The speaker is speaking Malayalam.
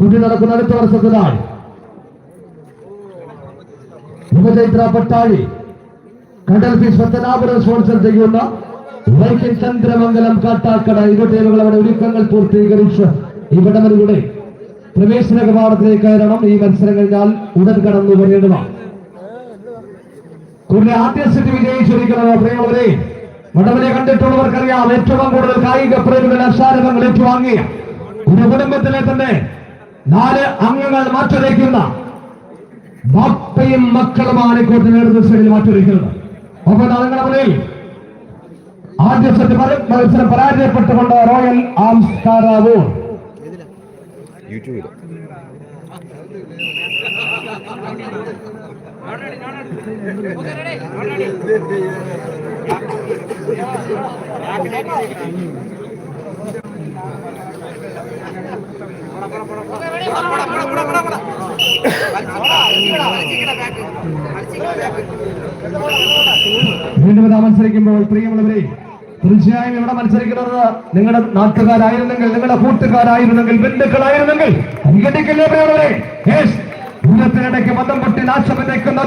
കുട്ടി നടക്കുന്ന അടുത്ത വർഷത്തിലാണ് യുവചൈത്ര പട്ടാഴി കടൽ ഫീസ് പത്തനാപുരം സ്പോൺസർ ചെയ്യുന്ന വൈക്കം ചന്ദ്രമംഗലം കാട്ടാക്കട ഇരു ടീമുകൾ അവിടെ ഒരുക്കങ്ങൾ പൂർത്തീകരിച്ച് ഇവിടങ്ങളിലൂടെ പ്രവേശന കവാടത്തിലേക്ക് കയറണം. ഈ മത്സരം കഴിഞ്ഞാൽ ഉടൻ കടന്നു വരേണ്ടതാണ്. കൂടുതൽ ആദ്യ സെറ്റ് വിജയിച്ചിരിക്കണമോ പ്രിയമുള്ളവരെ? വടവനെ കണ്ടിട്ടുള്ളവർക്കറിയാം ഏറ്റവും കൂടുതൽ കായിക പ്രേമികൾ അക്ഷാരങ്ങൾ ഏറ്റുവാങ്ങിയ ഒരു കുടുംബത്തിലെ തന്നെ നാല് അംഗങ്ങൾ മാറ്റിവയ്ക്കുന്ന ബാപ്പയും മക്കളുമാണ് ഇക്കോട്ട് നേടുന്ന സൈഡിൽ മാറ്റിവയ്ക്കുന്നത് ഒപ്പം നിങ്ങളുടെ മുന്നിൽ ആദ്യ സെറ്റ് മത്സരം പരാജയപ്പെട്ടുകൊണ്ട് റോയൽ ആംസ് കാരാവൂർ വീണ്ടും മത്സരിക്കുമ്പോൾ പ്രിയമുള്ളവരെ തീർച്ചയായും ഇവിടെ മത്സരിക്കുന്നത് നിങ്ങളുടെ നാട്ടുകാരായിരുന്നെങ്കിൽ നിങ്ങളുടെ കൂട്ടുകാരായിരുന്നെങ്കിൽ ബന്ധുക്കളായിരുന്നെങ്കിൽ പരിഗണിക്കല്ലേ പ്രിയമുള്ളവരെ ദൂരത്തിനിടയ്ക്ക് മതം പൊട്ടി നാശം വിതയ്ക്കുന്ന